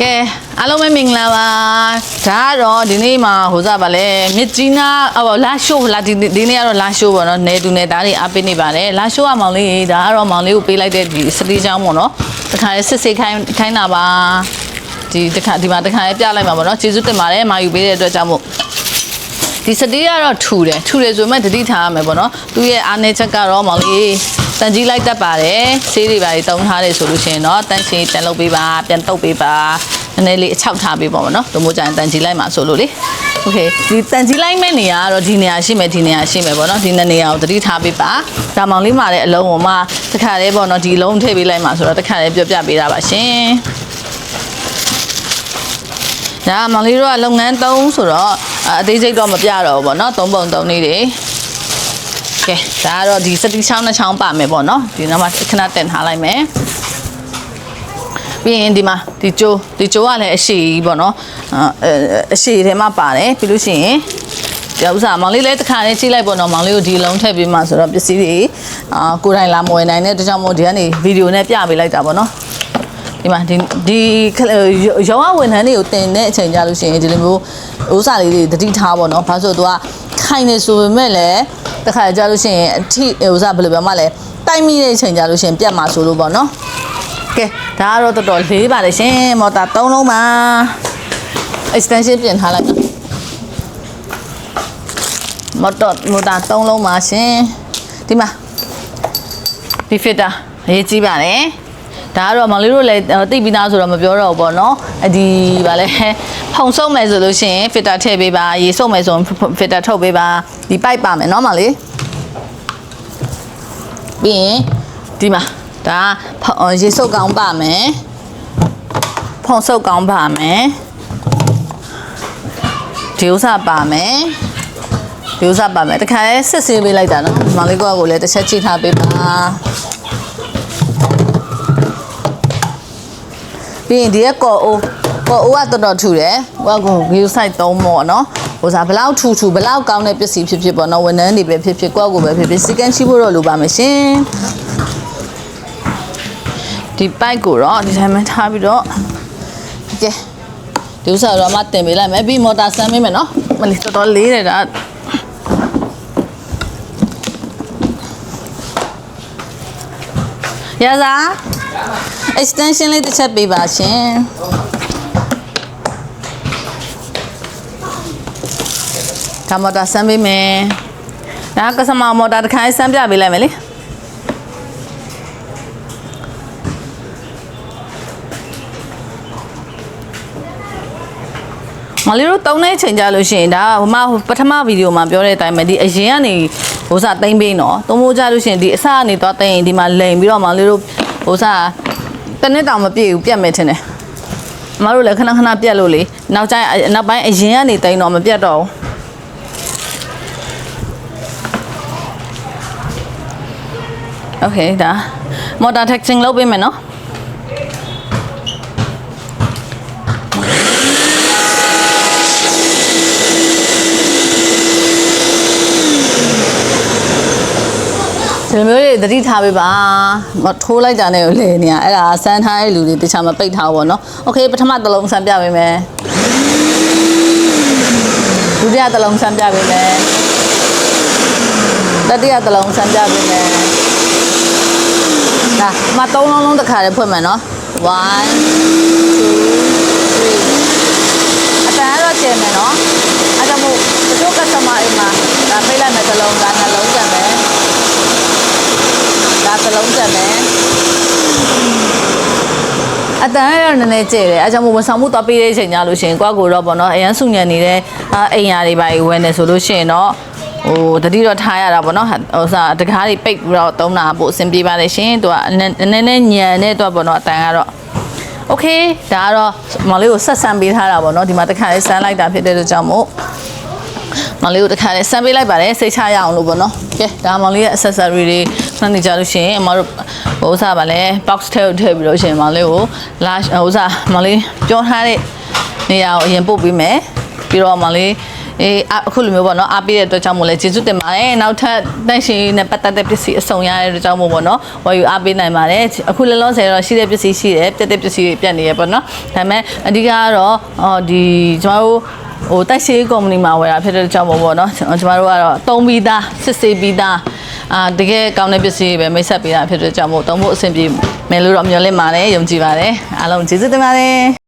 ကဲအားလုံးပဲမင်္ဂလာပါဒါကတော့ဒီနေ့မှာဟိုစားပါလဲမြစ်ကြီးနားဟိုလာရှိုးလာဒီဒီနေ့ကတော့လာရှိုးပေါ့နော်နေတူနေသားတွေအားပေးနေပါတယ်လာရှိုးကမောင်လေးဒါကတော့မောင်လေးကိုပေးလိုက်တဲ့ဒီစတီးချောင်းပေါ့နော်တခါလေးစစ်စစ်ခိုင်းခိုင်းတာပါဒီတခါဒီမှာတခါလေးပြလိုက်မှာပေါ့နော်ကျေးဇူးတင်ပါတယ်မာယူပေးတဲ့အတွက်ကြောင့်မို့ဒီစတီးကတော့ထူတယ်ထူတယ်ဆိုမှတတိထားရမယ်ပေါ့နော်သူရဲ့အားနေချက်ကတော့မောင်လေး တန်ကြီးလိုက်တတ်ပါတယ်ဆေးတွေပါတုံးထားတယ်ဆိုလို့ရှိရင်တော့တန်ချင်ပြန်လုပ်ပေးပါပြန်တုပ်ပေးပါနည်းနည်းလေးအချောက်ထားပေးပါပေါ့နော်တို့မို့ကြရင်တန်ကြီးလိုက်မှာဆိုလို့လေโอเคဒီတန်ကြီးလိုက်မဲ့နေရာကတော့ဒီနေရာရှိမယ်ဒီနေရာရှိမယ်ပေါ့နော်ဒီနှစ်နေရာကိုတတိထားပေးပါဒါမောင်လေးမာတဲ့အလုံးကိုမှတစ်ခါလေးပေါ့နော်ဒီအလုံးထည့်ပေးလိုက်မှာဆိုတော့တစ်ခါလေးပြောပြပေးတာပါရှင် ဒါမောင်လေးတို့ကလုပ်ငန်းသုံးဆိုတော့အသေးစိတ်တော့မပြတော့ဘူးပေါ့နော်သုံးပုံသုံးနည်းတွေ ကဲဒါကတော့ဒီစတိချောင်းနှစ်ချောင်းပါမယ်ပေါ့နော်ဒီနောက်မှာခဏတင်ထားလိုက်မယ်ပြီးရင်ဒီမှာဒီကျိုးဒီကျိုးကလည်းအရှိကြီးပေါ့နော်အဲအရှိထဲမှာပါတယ်ပြီးလို့ရှိရင်ဒီဥစ္စာမောင်လေးလည်းတစ်ခါလေးကြည့်လိုက်ပေါ့နော်မောင်လေးကိုဒီအလုံးထည့်ပေးမှဆိုတော့ပစ္စည်းတွေအာကိုယ်တိုင်လာမဝယ်နိုင်တဲ့တကြောင်မို့ဒီကနေဗီဒီယိုနဲ့ပြပေးလိုက်တာပေါ့နော် ဒီမှာဒီဒီရောင်းဝဝန်ထမ်းတွေကိုတင်တဲ့အချိန်ကြလို့ရှိရင်ဒီလိုမျိုးဥစားလေးတွေတတိထားပေါ့နော်ဘာလို့ဆိုတော့သူကခိုင်နေဆိုပေမဲ့လည်းတစ်ခါကြလို့ရှိရင်အထိဥစားဘယ်လိုပြောမှလဲတိုက်မိတဲ့အချိန်ကြလို့ရှိရင်ပြတ်မှာဆိုလို့ပေါ့နော်ကဲဒါကတော့တော်တော်လေးပါတယ်ရှင်မော်တာ၃လုံးပါ extension ပြင်ထားလိုက်နော်မော်တာမော်တာ၃လုံးပါရှင်ဒီမှာဒီ fitter အရေးကြီးပါတယ် ဒါကတော့မောင်လေးတို့လည်းတိတ်ပြီးသားဆိုတော့မပြောတော့ဘူးပေါ့နော်အဒီဗာလဲဖုံဆုံးမယ်ဆိုလို့ရှိရင် fitter ထည့်ပေးပါရေစုပ်မယ်ဆိုရင် fitter ထုတ်ပေးပါဒီ pipe ပါမယ်နော်မောင်လေးပြီးရင်ဒီမှာဒါရေစုပ်ကောင်းပါမယ်ဖုံဆုပ်ကောင်းပါမယ်ဒီဥစားပါမယ်ဒီဥစားပါမယ်တခါလဲစစ်ဆေးပေးလိုက်တာနော်မောင်လေးကောကိုလည်းတစ်ချက်ကြည့်ထားပေးပါ ပြီးရင်ဒီကကောအိုးကောအိုးကတော်တော်ထူတယ်ဟိုကကို view site သုံးပေါ့နော်ဟိုစားဘလောက်ထူထူဘလောက်ကောင်းတဲ့ပစ္စည်းဖြစ်ဖြစ်ပေါ့နော်ဝန်ထမ်းတွေပဲဖြစ်ဖြစ်ကောကိုပဲဖြစ်ဖြစ်စီကန်းရှိဖို့တော့လိုပါမယ်ရှင်ဒီ pipe ကိုတော့ဒီတိုင်းမှထားပြီးတော့ကဲဒီဥစ္စာတော့မှတင်ပေးလိုက်မယ်ပြီးမော်တာဆန်းပေးမယ်နော်မလေးတော်တော်လေးတယ်ဒါရစာ extension လေးတစ်ချက်ပေးပါရှင်ဒါမော်တာဆန်းပေးမယ်ဒါကစမမော်တာတစ်ခါဆန်းပြပေးလိုက်မယ်လေမလေးတို့တုံးတဲ့အချိန်ကြလို့ရှိရင်ဒါဟိုမှာပထမဗီဒီယိုမှာပြောတဲ့အတိုင်းပဲဒီအရင်ကနေဟိုစားတိမ့်ပေးနော်သုံးမိုးကြလို့ရှိရင်ဒီအစကနေတော့တိမ့်ရင်ဒီမှာလိန်ပြီးတော့မလေးတို့ဟိုစားတ နစ်တောင်မပြည့်ဘူးပြတ်မယ်ထင်တယ်မတို့လည်းခဏခဏပြတ်လို့လေနောက်ကျရင်နောက်ပိုင်းအရင်ကနေတိမ့်တော့မပြတ်တော့ဘူးโอเคဒါမော်တာတက်ချင်းလုပ်ပေးမယ်နော် ဒီလိုမျိုးတွေသတိထားပေးပါမထိုးလိုက်တာနဲ့ကိုလေနေရအဲ့ဒါဆန်းထားတဲ့လူတွေတခြားမပိတ်ထားဘူးပေါ့နော်โอเคပထမတစ်လုံးဆန်းပြပေးမယ်ဒုတိယတစ်လုံးဆန်းပြပေးမယ်တတိယတစ်လုံးဆန်းပြပေးမယ်ဒါမသုံးလုံးလုံးတစ်ခါလေးဖွင့်မယ်နော်1 2 3အတန်ကတော့ကျင်မယ်နော်အဲဒါမို့တချို့ customer တွေမှာဒါပိတ်လိုက်မ လုံးချက်မယ်အတန်ရတော့နည်းနည်းကြည့်တယ်အဲကြောင့်မို့ဝန်ဆောင်မှုတော့ပေးတဲ့အချိန်ကြလို့ရှိရင်ကိုယ့်ကိုယ်တော့ပေါ့နော်အရန်စုညံနေတဲ့အာအိမ်ယာတွေပါဝယ်နေဆိုလို့ရှိရင်တော့ဟိုတတိတော့ထားရတာပေါ့နော်ဟိုစားတကားတွေပိတ်ပြီးတော့သုံးတာပို့အဆင်ပြေပါတယ်ရှင်သူကနည်းနည်းနည်းညံတဲ့တော့ပေါ့နော်အတန်ကတော့โอเคဒါကတော့မောင်လေးကိုဆက်ဆံပေးထားတာပေါ့နော်ဒီမှာတစ်ခါလေးဆန်းလိုက်တာဖြစ်တဲ့အတွက်ကြောင့်မို့ မောင်လေးကိုတစ်ခါလေးဆမ်းပေးလိုက်ပါတယ်စိတ်ချရအောင်လို့ပေါ့နော်ကဲဒါမောင်လေးရဲ့ accessory တွေနှ မ်းနေကြလို့ရှိရင်အမတို့ဟိုဥစားပါလဲ box ထဲကိုထည့်ပြီးလို့ရှိရင်မောင်လေးကိုလာဟိုဥစားမောင်လေးပြောထားတဲ့နေရာကိုအရင်ပို့ပေးမယ်ပြီးတော့မောင်လေးအေးအအခုလိုမျိုးပေါ့နော်အားပေးတဲ့အတွက်ကြောင့်မို့လဲကျေးဇူးတင်ပါတယ်နောက်ထပ်တိုက်ရှင်နဲ့ပတ်သက်တဲ့ပစ္စည်းအစုံရတဲ့အတွက်ကြောင့်မို့ပေါ့နော်ဝယ်ယူအားပေးနိုင်ပါတယ်အခုလောလောဆယ်တော့ရှိတဲ့ပစ္စည်းရှိတယ်ပြတ်တဲ့ပစ္စည်းတွေပြတ်နေရပေါ့နော်ဒါပေမဲ့အဓိကကတော့အော်ဒီကျွန်တော်တို့ဟိုတိုက်ရှိကုမ္ပဏီမှာဝယ်တာဖြစ်တဲ့ကြောင့်မို့ပေါ့နော်ကျွန်တော်တို့ကတော့သုံးပြီးသားစစ်ဆေးပြီးသား အာတကယ်ကောင်းတဲ့ပစ္စည်းတွေပဲမိတ်ဆက်ပေးတာဖြစ်တဲ့ကြောင့်မို့သုံးဖို့အဆင်ပြေမယ်လို့တော့မျှော်လင့်ပါတယ်ယုံကြည်ပါတယ်အားလုံးကျေးဇူးတင်ပါတယ်